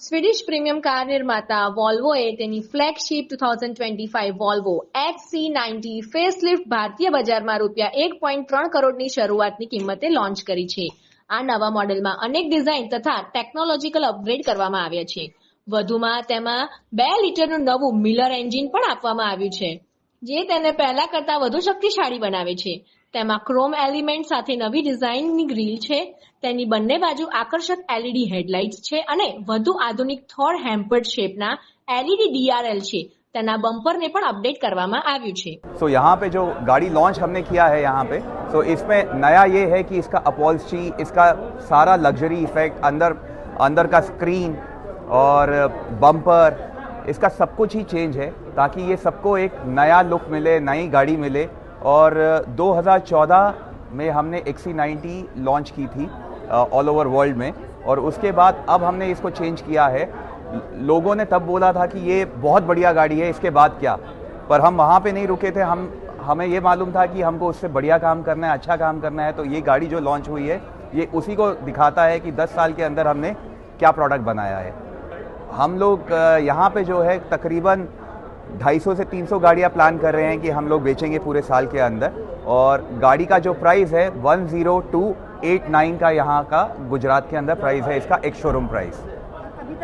Swedish premium car નિર્માતા વોલ્વોએ તેની flagship two thousand twenty five Volvo XC ninety facelift ભારતીય બજારમાં રૂપિયા એક પોઈન્ટ ત્રણ કરોડની શરૂઆતની કિંમતે લોન્ચ કરી છે. આ નવા મોડેલમાં અનેક ડિઝાઇન તથા ટેકનોલોજીકલ અપગ્રેડ કરવામાં આવ્યા છે. વધુમાં તેમાં બે લીટરનું નવું મિલર એન્જિન પણ આપવામાં આવ્યું છે. જે તેને પહેલા કરતા વધુ શક્તિશાળી બનાવે છે તેમાં ક્રોમ એલિમેન્ટ સાથે નવી ડિઝાઇનની ગ્રીલ છે તેની બંને બાજુ આકર્ષક એલઈડી હેડલાઇટ્સ છે અને વધુ આધુનિક થોર હેમ્પર્ડ શેપના એલઈડી ડીઆરએલ છે તેના બમ્પરને પણ અપડેટ કરવામાં આવ્યું છે सो यहाँ पे जो गाड़ी लॉन्च हमने किया है यहाँ पे सो इसमें नया ये है कि इसका अपॉल्स्ट्री इसका सारा लग्जरी इफेक्ट अंदर अंदर का स्क्रीन और बम्पर इसका सब कुछ ही चेंज है ताकि ये सबको एक नया लुक मिले, नई गाड़ी मिले। और 2014 में हमने एक्सी नाइन्टी लॉन्च की थी ऑल ओवर वर्ल्ड में। और उसके बाद अब हमने इसको चेंज किया है। लोगों ने तब बोला था कि ये बहुत बढ़िया गाड़ी है, इसके बाद क्या? पर हम वहाँ पे नहीं रुके थे। हम, हमें ये मालूम था कि हमको उससे बढ़िया काम करना है अच्छा काम करना है। तो ये गाड़ी जो लॉन्च हुई है, ये उसी को दिखाता है कि 10 साल के अंदर हमने क्या प्रोडक्ट बनाया है। हम लोग यहाँ पे जो है तकरीबन 250 से 300 गाड़ियाँ प्लान कर रहे हैं कि हम लोग बेचेंगे पूरे साल के अंदर। और गाड़ी का जो प्राइस है 10289 का यहाँ का गुजरात के अंदर प्राइस है, इसका एक शोरूम प्राइस